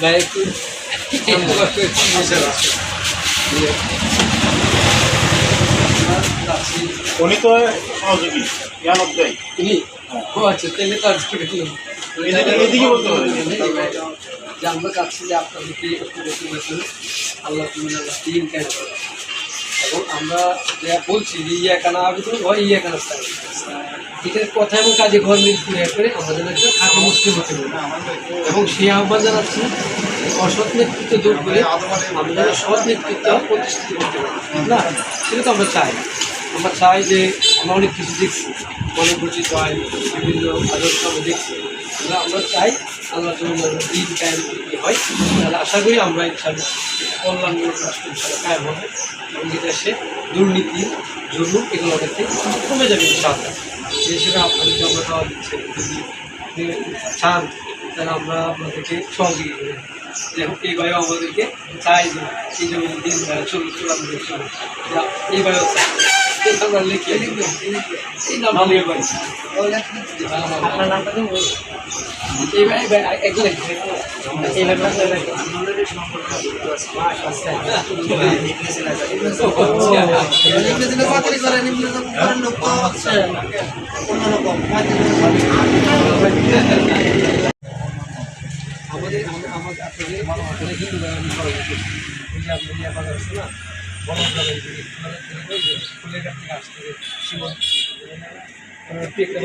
গায়ে একটু উনি তো সহযোগী তিনি ও আচ্ছা তাহলে তো আজকে এদিকে এদিকে বলতে পারেন। যে আমরা চাচ্ছি যে আপনাদেরকে একটু বেশি বেশি আল্লাহ তুমি এবং আমরা যা বলছি যে ইয়া কানা আবেদন হয় ইয়া কানা স্থান এটার কথা এবং কাজে ঘর মিল ক্রিয়া করে আমাদের একটা খাঁটি মুসলিম হতে হবে এবং সেই আহ্বান জানাচ্ছি অসৎ নেতৃত্ব দূর করে আমাদের সৎ নেতৃত্ব প্রতিষ্ঠিত করতে পারি। না, সেটা তো আমরা চাই। আমরা চাই যে আমরা অনেক কিছু দেখছি অনেক পরিচিত হয়, বিভিন্ন আদর্শ দেখছি আমরা চাই আল্লাহ দিন কায়েম হয়, তাহলে আশা করি আমরা ইনশাল্লাহ কল্যাণমূলক রাষ্ট্র ইনশাল্লাহ কায়েম হবে এবং দেশে দুর্নীতি, জুলুম এগুলো অনেকটাই কমে যাবে ইনশাল্লাহ সেই হিসেবে আপনাদেরকে আমরা দেওয়া দিচ্ছি যদি চান, তাহলে আমরা আপনাদেরকে সহযোগী করি দেখুন এইভাবে আমাদেরকে চাই যে এই জন্য দিন চূড়ান্ত চলুন এইভাবে চাই আমাদের আমাদের আপনাদের আপনাদের হিন্দু বাঙালি সবাই ওই যে ফুলের কাছ থেকে আসতে সীমন পেঁকড়ে